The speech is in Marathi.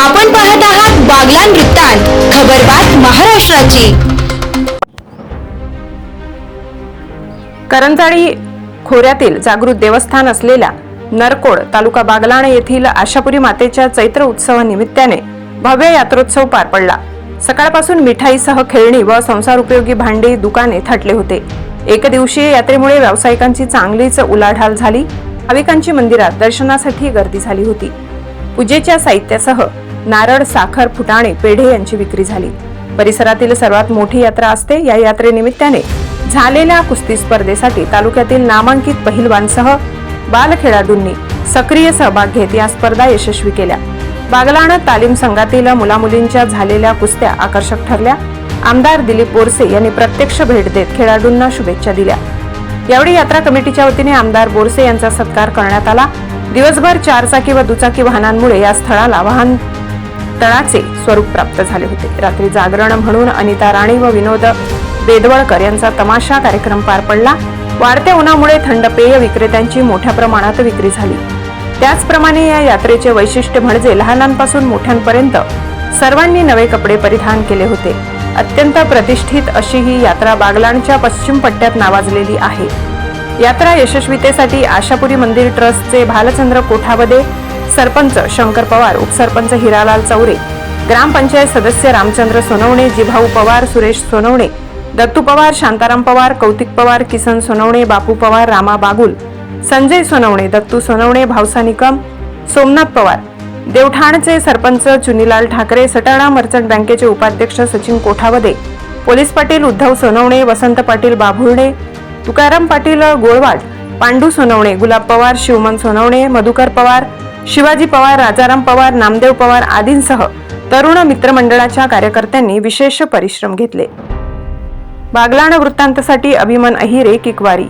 आपण पाहत आहात बागलान वृत्तांत खबरबात महाराष्ट्राची. करंजाळी खोऱ्यातील जागृत देवस्थान असलेल्या नरकोड तालुका बागलाण येथील आशापुरी मातेच्या चैत्र उत्सवानिमित्ताने भव्य यात्रोत्सव पार पडला. सकाळपासून मिठाईसह खेळणी व संसार उपयोगी भांडी दुकाने थटले होते. एक दिवसीय यात्रेमुळे व्यावसायिकांची चांगलीच उलाढाल झाली. भाविकांची मंदिरात दर्शनासाठी गर्दी झाली होती. पूजेच्या साहित्यासह नारळ साखर फुटाणे पेढे यांची विक्री झाली. परिसरातील सर्वात मोठी यात्रा असते. या यात्रेनिमित्ताने झालेल्या कुस्ती स्पर्धेसाठी तालुक्यातील नामांकित पहिलवानसह बाल खेळाडूंनी सक्रिय सहभाग घेत या स्पर्धा यशस्वी केल्या. बागलाण तालीम संघातील मुलामुलींच्या झालेल्या कुस्त्या आकर्षक ठरल्या. आमदार दिलीप बोरसे यांनी प्रत्यक्ष भेट देत खेळाडूंना शुभेच्छा दिल्या. यावेळी यात्रा कमिटीच्या वतीने आमदार बोरसे यांचा सत्कार करण्यात आला. दिवसभर चारचाकी व दुचाकी वाहनांमुळे या स्थळाला वाहन तळाचे स्वरूप प्राप्त झाले होते. रात्री जागरण म्हणून अनिता राणे व विनोद बेदवळकर यांचा तमाशा कार्यक्रम पार पडला. वाढत्या उन्हामुळे थंड पेय विक्रेत्यांची मोठ्या प्रमाणात विक्री झाली. त्याचप्रमाणे या यात्रेचे वैशिष्ट्य म्हणजे लहानांपासून मोठ्यांपर्यंत सर्वांनी नवे कपडे परिधान केले होते. अत्यंत प्रतिष्ठित अशी ही यात्रा बागलाणच्या पश्चिम पट्ट्यात नावाजलेली आहे. यात्रा यशस्वीतेसाठी आशापुरी मंदिर ट्रस्टचे भालचंद्र कोठावदे सरपंच शंकर पवार उपसरपंच हिरालाल चौरे ग्रामपंचायत सदस्य रामचंद्र सोनवणे जिभाऊ पवार सुरेश सोनवणे दत्तू पवार शांताराम पवार कौतिक पवार किसन सोनवणे बापू पवार रामा बागुल संजय सोनवणे दत्तू सोनवणे भावसा निकम सोमनाथ पवार देवठाणचे सरपंच चुनीलाल ठाकरे सटाणा मर्चंट बँकेचे उपाध्यक्ष सचिन कोठावदे पोलीस पाटील उद्धव सोनवणे वसंत पाटील बाभुर्णे तुकाराम पाटील गोळवाड पांडू सोनवणे गुलाब पवार शिवमन सोनवणे मधुकर पवार शिवाजी पवार राजाराम पवार नामदेव पवार आदींसह तरुण मित्रमंडळाच्या कार्यकर्त्यांनी विशेष परिश्रम घेतले. बागलाण वृत्तांतसाठी अभिमन अहिरे किकवारी.